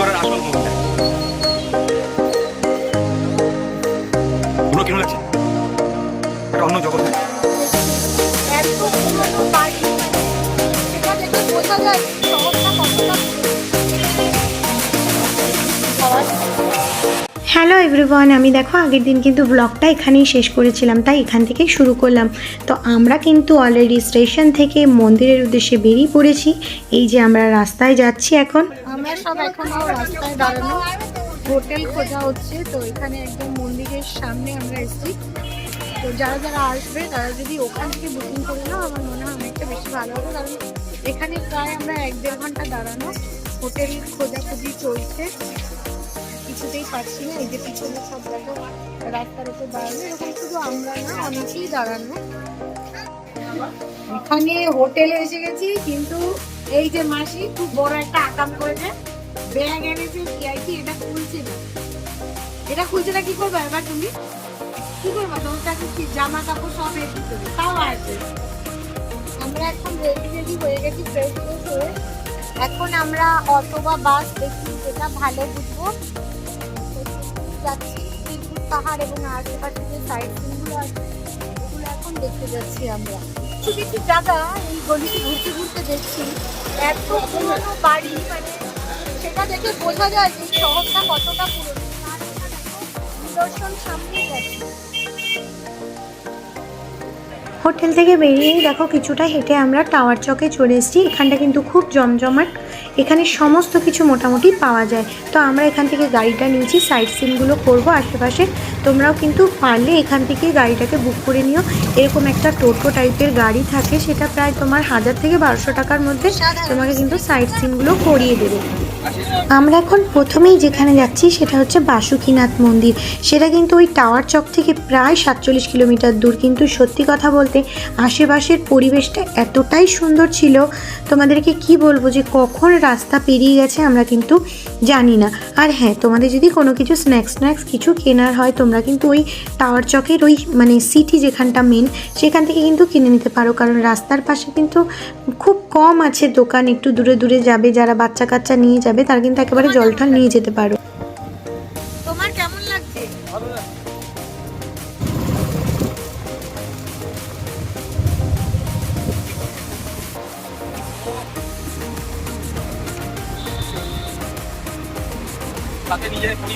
ছত্তিশগড়ের আসল মন্দির এভরিওয়ান আমি দেখো আগের দিন কিন্তু ব্লগটা এখানেই শেষ করেছিলাম, তাই এখান থেকেই শুরু করলাম। তো আমরা কিন্তু অলরেডি স্টেশন থেকে মন্দিরের উদ্দেশ্যে বেরিয়ে পড়েছি, এই যে আমরা রাস্তায় যাচ্ছি এখন। আমরা রাস্তায় দাঁড়ানো। হোটেল খোঁজা হচ্ছে, তো এখানে একদম মন্দিরের সামনে আমরা এসেছি। তো যারা যারা আসবে, তারা যদি ওখান থেকে বুকিং করে নাও, আমার মনে হয় অনেকটা বেশি ভালো হবে, কারণ এখানে প্রায় আমরা এক দেড় ঘণ্টা দাঁড়ানো। হোটেল খোঁজাখুঁজি চলছে। কিছুতেই পাচ্ছি না, এই যে পিছনে সব দেখো, রাস্তার উপর দাঁড়ানো, এরকম শুধু আমরা না, অনেকেই দাঁড়ানো। এখানে হোটেলে এসে গেছি, কিন্তু এই যে মাসি খুব বড় একটা আকাম করেছে, ব্যাগ এনেছে কি আর কি এটা খুলছে না। এটা খুলছে না, কি করবে এবার তুমি? কি করবে? তোমার কাছে জামা কাপড় সব এর ভিতরে? তাও আছে। আমরা এখন রেডি রেডি হয়ে গেছি ফ্রেশ ফ্রেশ হয়ে। এখন আমরা অটো বা বাস দেখি, যেটা ভালো বুঝব। যাচ্ছি পাহাড় এবং আশেপাশে যে সাইড সিনগুলো আছে ওগুলো এখন দেখতে যাচ্ছি আমরা। কিছু কিছু জায়গা, এই গলিতে ঘুরতে ঘুরতে দেখছি। এত পুরনো বাড়ি মানে সেটা দেখে বোঝা যায় যে শহরটা কতটা পুরনো। হোটেল থেকে বেরিয়েই দেখো, কিছুটা হেঁটে আমরা টাওয়ার চকে চলে এসেছি। এখানটা কিন্তু খুব জমজমাট। এখানে সমস্ত কিছু মোটামুটি পাওয়া যায়। তো আমরা এখান থেকে গাড়িটা নিয়েছি সাইট সিনগুলো করব আশেপাশে। তোমরাও কিন্তু পারলে এখান থেকে গাড়িটাকে বুক করে নিও। এরকম একটা টোটো টাইপের গাড়ি থাকে, সেটা প্রায় তোমার হাজার থেকে বারোশো টাকার মধ্যে তোমাকে কিন্তু সাইট সিনগুলো করিয়ে দেবে। আমরা এখন প্রথমেই যেখানে যাচ্ছি সেটা হচ্ছে বাসুকীনাথ মন্দির। সেটা কিন্তু ওই টাওয়ার চক থেকে প্রায় সাতচল্লিশ কিলোমিটার দূর। কিন্তু সত্যি কথা বলতে আশেপাশের পরিবেশটা এতটাই সুন্দর ছিল, তোমাদেরকে কি বলব যে কখন রাস্তা পেরিয়ে গেছে আমরা কিন্তু জানি না। আর হ্যাঁ তোমাদের যদি কোনো কিছু স্ন্যাক্স স্ন্যাক্স কিছু কেনার হয়, তোমরা কিন্তু ওই টাওয়ার চকের ওই মানে সিটি যেখানটা মেন সেখান থেকে কিন্তু কিনে নিতে পারো। কারণ রাস্তার পাশে কিন্তু খুব কম আছে দোকান, একটু দূরে দূরে যাবে যারা বাচ্চা কাচ্চা নিয়ে যাবে তারা কিন্তু একেবারে জলটা নিয়ে যেতে পারো। তোমার কেমন লাগছে?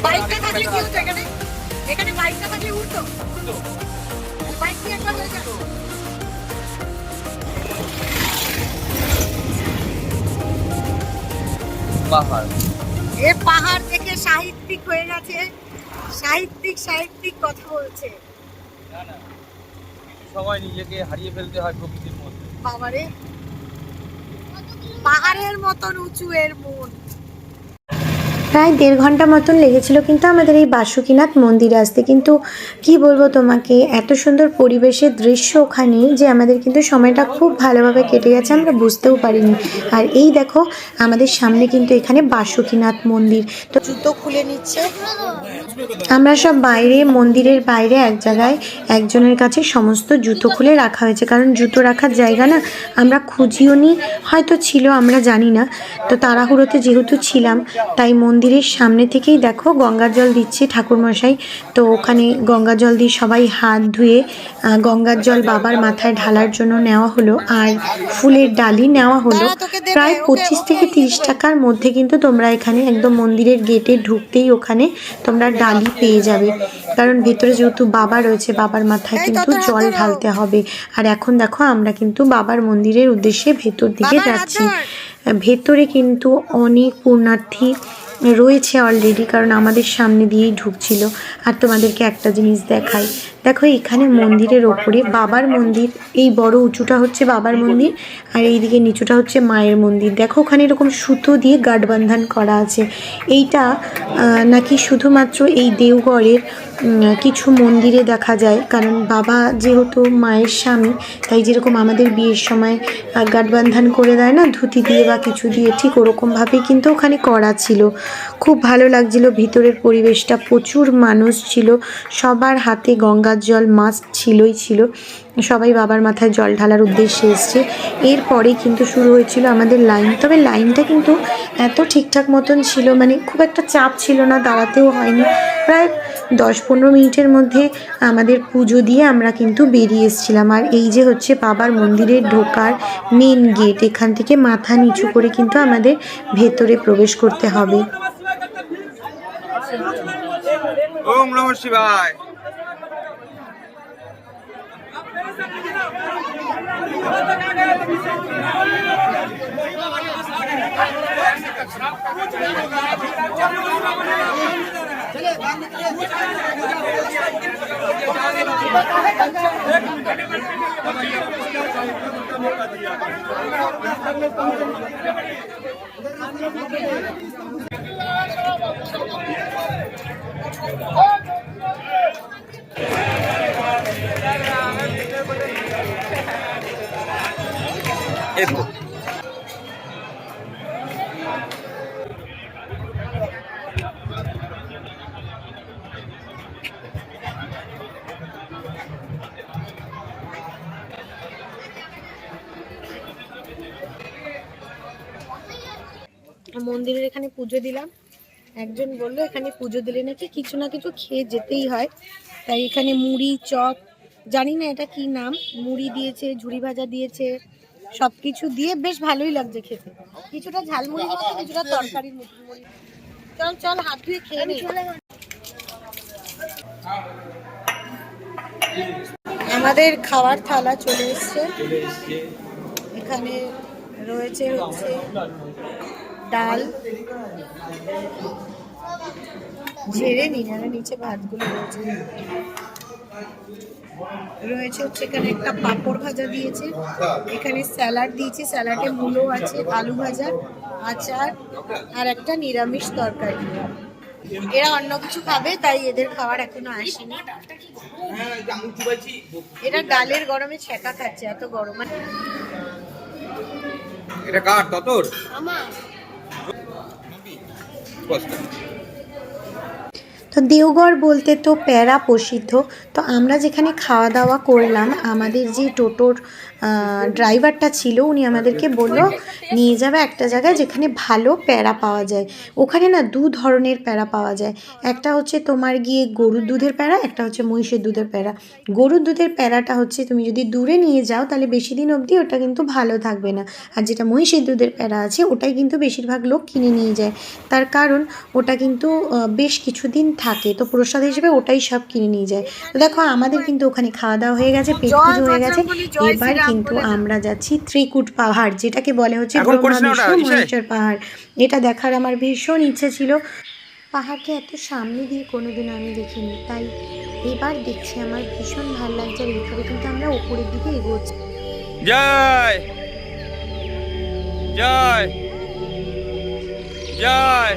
বাইকটা থাকলে কি হতো এখানে? এখানে বাইকটা থাকলে উঠতো। বাইক কি একবার হয়ে গেল পাহাড়। এ পাহাড় দেখে সাহিত্যিক হয়ে গেছে। সাহিত্যিক সাহিত্যিক কথা বলছে। না না। কিছু সময় নিজেকে হারিয়ে ফেলতে হয় প্রকৃতির মধ্যে। বাবারে। পাহাড়ের মতন উঁচু এর মন। প্রায় দেড় ঘণ্টা মতন লেগেছিল কিন্তু আমাদের এই বাসুকীনাথ মন্দিরে আসতে। কিন্তু কি বলব তোমাকে, এত সুন্দর পরিবেশের দৃশ্য ওখানে যে আমাদের কিন্তু সময়টা খুব ভালোভাবে কেটে গেছে, আমরা বুঝতেও পারিনি। আর এই দেখো, আমাদের সামনে কিন্তু এখানে বাসুকীনাথ মন্দির। তো জুতো খুলে নিচ্ছে। আমরা সব বাইরে, মন্দিরের বাইরে এক জায়গায় একজনের কাছে সমস্ত জুতো খুলে রাখা হয়েছে। কারণ জুতো রাখার জায়গা না আমরা খুঁজিও নি হয়তো ছিল, আমরা জানি না। তো তাড়াহুড়োতে যেহেতু ছিলাম, তাই মন্দিরের সামনে থেকেই দেখো গঙ্গার জল দিচ্ছে ঠাকুরমশাই। তো ওখানে গঙ্গা জল দিয়ে সবাই হাত ধুয়ে গঙ্গার জল বাবার মাথায় ঢালার জন্য নেওয়া হলো আর ফুলের ডালি নেওয়া হলো। প্রায় পঁচিশ থেকে তিরিশ টাকার মধ্যে কিন্তু তোমরা এখানে একদম মন্দিরের গেটে ঢুকতেই ওখানে তোমরা ডালি পেয়ে যাবে। কারণ ভেতরে যেহেতু বাবা রয়েছে বাবার মাথায় কিন্তু জল ঢালতে হবে। আর এখন দেখো আমরা কিন্তু বাবার মন্দিরের উদ্দেশ্যে ভেতর দিকে যাচ্ছি। ভেতরে কিন্তু অনেক পুণ্যার্থী রয়েছে অলরেডি কারণ আমাদের সামনে দিয়েই ঢুকছিল। আর তোমাদেরকে একটা জিনিস দেখাই। দেখো এখানে মন্দিরের ওপরে বাবার মন্দির এই বড় উঁচুটা হচ্ছে বাবার মন্দির আর এইদিকে নিচুটা হচ্ছে মায়ের মন্দির। দেখো ওখানে এরকম সুতো দিয়ে গাঢ় বান্ধান করা আছে। এইটা নাকি শুধুমাত্র এই দেওগড়ের কিছু মন্দিরে দেখা যায়। কারণ বাবা যেহেতু মায়ের স্বামী তাই যেরকম আমাদের বিয়ের সময় আহ, গাঁটবান্ধান করে দেয় না ধুতি দিয়ে বা কিছু দিয়ে ঠিক ওরকমভাবেই কিন্তু ওখানে করা ছিল। খুব ভালো লাগছিল ভিতরের পরিবেশটা প্রচুর মানুষ ছিল সবার হাতে গঙ্গা গঙ্গার জল মাস্ট ছিলই ছিল। সবাই বাবার মাথায় জল ঢালার উদ্দেশ্যে এসছে। এরপরে কিন্তু শুরু হয়েছিল আমাদের লাইন। তবে লাইনটা কিন্তু এত ঠিকঠাক মতন ছিল মানে খুব একটা চাপ ছিল না, দাঁড়াতেও হয়নি। প্রায় দশ পনেরো মিনিটের মধ্যে আমাদের পুজো দিয়ে আমরা কিন্তু বেরিয়ে এসেছিলাম। আর এই যে হচ্ছে বাবার মন্দিরে ঢোকার মেন গেট এখান থেকে মাথা নিচু করে কিন্তু আমাদের ভেতরে প্রবেশ করতে হবে। ওম নম শিবায়। এই তো মন্দিরের এখানে পুজো দিলাম। একজন বলল, এখানে পুজো দিলে নাকি কিছু না কিছু খেয়ে যেতেই হয়। তাই এখানে মুড়ি, চপ, জানি না এটা কি নাম, মুড়ি দিয়েছে, ঝুড়ি ভাজা দিয়েছে সব কিছু দিয়ে বেশ ভালোই লাগছে খেতে। কিছুটা ঝালমুড়ি মতো, কিছুটা তরকারির মতো। চল চল, হাত ধুয়ে খেয়ে নে। আমাদের খাওয়ার থালা চলে এসছে। এখানে রয়েছে হচ্ছে ডাল। ঝেড়ে নিন নিচে ভাতগুলো রয়েছে। রয়েছে হচ্ছে এখানে একটা পাঁপড় ভাজা দিয়েছে। এখানে স্যালাড দিয়েছে স্যালাডে মূলো আছে আলু ভাজা আচার আর একটা নিরামিষ তরকারি। এরা অন্য কিছু খাবে তাই এদের খাবার এখনও আসেনি। এটা ডালের গরমে ছেঁকা খাচ্ছে এত গরম। এটা কার ততর? আমার। তো দেওগড় বলতে তো প্যারা প্রসিদ্ধ। তো আমরা যেখানে খাওয়া দাওয়া করলাম, আমাদের যে টোটোর ড্রাইভারটা ছিল, উনি আমাদেরকে বলল, নিয়ে যাবে একটা জায়গায় যেখানে ভালো প্যারা পাওয়া যায়। ওখানে না দু ধরনের প্যারা পাওয়া যায়। একটা হচ্ছে তোমার গিয়ে গরুর দুধের প্যারা, একটা হচ্ছে মহিষের দুধের প্যারা। গরুর দুধের প্যারাটা হচ্ছে তুমি যদি দূরে নিয়ে যাও, তাহলে বেশি দিন অবধি ওটা কিন্তু ভালো থাকবে না। আর যেটা মহিষের দুধের প্যারা আছে, ওটাই কিন্তু বেশিরভাগ লোক কিনে নিয়ে যায়। তার কারণ ওটা কিন্তু বেশ কিছুদিন থাকে তো প্রসাদ হিসেবে ওটাই সব কিনে নিয়ে যায়। তো দেখো আমাদের কিন্তু ওখানে খাওয়া দাওয়া হয়ে গেছে পেট পুজো হয়ে গেছে। এবার কিন্তু আমরা যাচ্ছি ত্রিকুট পাহাড় যেটাকে বলে হচ্ছে? মহেশ্বর পাহাড়। এটা দেখার আমার ভীষণ ইচ্ছে ছিল। পাহাড়কে এত সামনে দিয়ে কোনোদিন আমি দেখিনি তাই এবার দেখছি আমার ভীষণ ভালো লাগছে আর এইভাবে কিন্তু আমরা ওপরের দিকে এগোচ্ছি। জয়! জয়! জয়!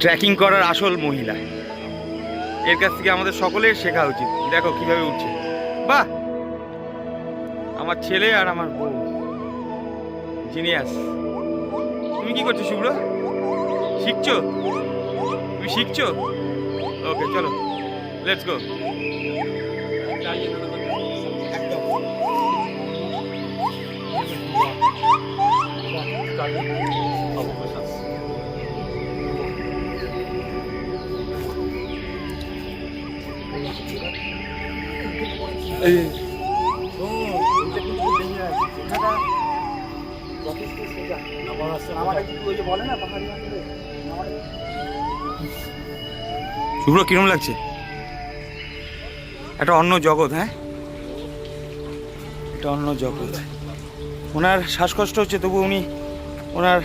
ট্রেকিং করার আসল মহিলা। এর কাছ থেকে আমাদের সকলের শেখা উচিত। দেখো কীভাবে উঠছে। বাহ! আমার ছেলে আর আমার বউ। জিনিয়াস। তুমি কি করছ, শুভ্র? শিখছো? তুমি শিখছো? ওকে, চলো। লেটস গো শুভ্র কিরম লাগছে একটা অন্য জগৎ হ্যাঁ? একটা অন্য জগৎ। ওনার শ্বাসকষ্ট হচ্ছে, তবু উনি ওনার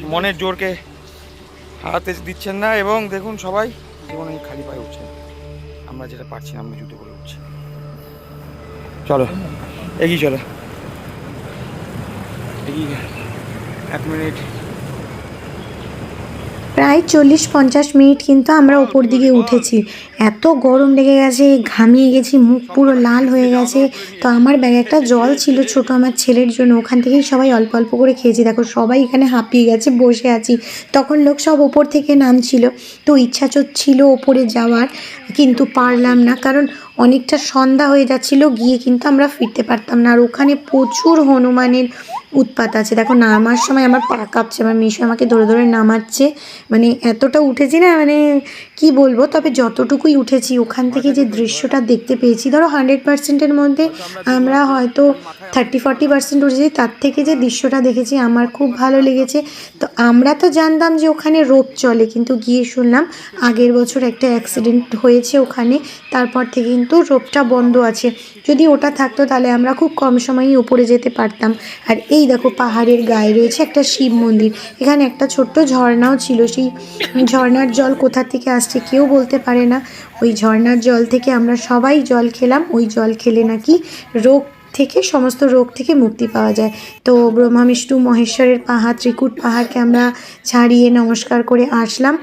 মনের জোরকে হারাতে দিচ্ছেন না এবং দেখুন সবাই জীবনে খালি পায়ে উঠছেন। আমরা যেটা পারছি না, আমরা জুতো করে উঠছি। চলো, এগিয়ে চলো। এগিয়ে এক মিনিট প্রায় চল্লিশ পঞ্চাশ মিনিট কিন্তু আমরা ওপর দিকে উঠেছি। এত গরম লেগে গেছে, ঘামিয়ে গেছি, মুখ পুরো লাল হয়ে গেছে। তো আমার ব্যাগে একটা জল ছিল ছোট আমার ছেলের জন্য, ওখান থেকেই সবাই অল্প অল্প করে খেয়েছি। দেখো, সবাই এখানে হাঁপিয়ে গেছে, বসে আছি। তখন লোক সব ওপর থেকে নামছিল। তো ইচ্ছা ছিল ওপরে যাওয়ার, কিন্তু পারলাম না, কারণ অনেকটা সন্ধ্যা হয়ে যাচ্ছিল, গিয়ে কিন্তু আমরা ফিরতে পারতাম না। আর ওখানে প্রচুর হনুমানের উৎপাত আছে। দেখো, নামার সময় আমার পা কাঁপছে, আমার মিশো আমাকে ধরে ধরে নামাচ্ছে। মানে এতটা উঠেছি না মানে কি বলব? তবে যতটুকুই উঠেছি, ওখান থেকে যে দৃশ্যটা দেখতে পেয়েছি, ধরো হান্ড্রেড পার্সেন্টের মধ্যে আমরা হয়তো থার্টি ফর্টি পার্সেন্ট উঠেছি, তার থেকে যে দৃশ্যটা দেখেছি, আমার খুব ভালো লেগেছে। তো আমরা তো জানতাম যে ওখানে রোপ চলে, কিন্তু গিয়ে শুনলাম আগের বছর একটা অ্যাক্সিডেন্ট হয়েছে ওখানে, তারপর থেকে কিন্তু রোপটা বন্ধ আছে। যদি ওটা থাকতো, তাহলে আমরা খুব কম সময়ই উপরে যেতে পারতাম। আর এই দেখো পাহাড়ের গায়ে রয়েছে একটা শিব মন্দির। এখানে একটা ছোট্ট ঝর্ণাও ছিল। সেই ঝর্ণার জল কোথা থেকে আসছে কেউ বলতে পারে না। ওই ঝর্ণার জল থেকে আমরা সবাই জল খেলাম। ওই জল খেলে নাকি রোগ থেকে সমস্ত রোগ থেকে মুক্তি পাওয়া যায়। তো ব্রহ্মা বিষ্ণু মহেশ্বরের পাহাড়, ত্রিকুট পাহাড়কে আমরা ছাড়িয়ে নমস্কার করে আসলাম।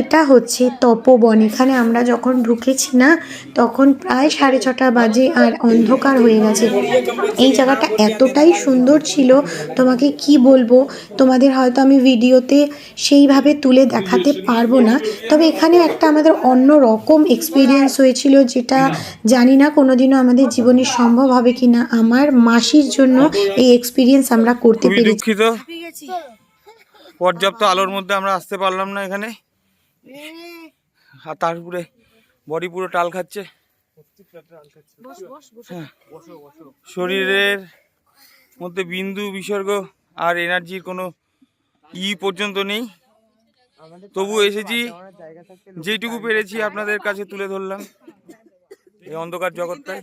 এটা হচ্ছে তপবন। এখানে আমরা যখন ঢুকেছি না, তখন প্রায় সাড়ে ছটা বাজে আর অন্ধকার হয়ে গেছে। এই জায়গাটা এতটাই সুন্দর ছিল। তোমাকে কি বলব? তোমাদের হয়তো আমি ভিডিওতে সেইভাবে তুলে দেখাতে পারব না। তবে এখানে একটা আমাদের অন্য রকম এক্সপিরিয়েন্স হয়েছিল যেটা জানি না কোনোদিনও আমাদের জীবনে সম্ভব হবে কি না আমার মাসির জন্য এই এক্সপিরিয়েন্স আমরা করতে পেরেছি। দুঃখিত। পর্যাপ্ত আলোর মধ্যে আমরা আসতে পারলাম না এখানে। আর তার উপরে বডি পুরো টাল খাচ্ছে। হ্যাঁ। শরীরের মধ্যে বিন্দু বিসর্গ আর এনার্জির কোনো ই পর্যন্ত নেই। তবু এসেছি যেটুকু পেরেছি আপনাদের কাছে তুলে ধরলাম। এই অন্ধকার জগৎটায়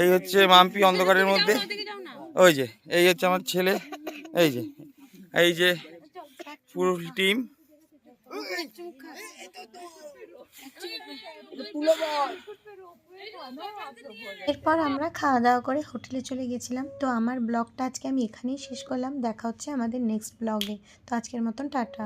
এই হচ্ছে মাম্পি অন্ধকারের মধ্যে। ওই যে এই হচ্ছে আমার ছেলে। এই যে এই যে পুরো টিম এরপর আমরা খাওয়া দাওয়া করে হোটেলে চলে গেছিলাম। তো আমার ব্লগটা আজকে আমি এখানেই শেষ করলাম। দেখা হচ্ছে আমাদের নেক্সট ব্লগে তো আজকের মতন টাটা।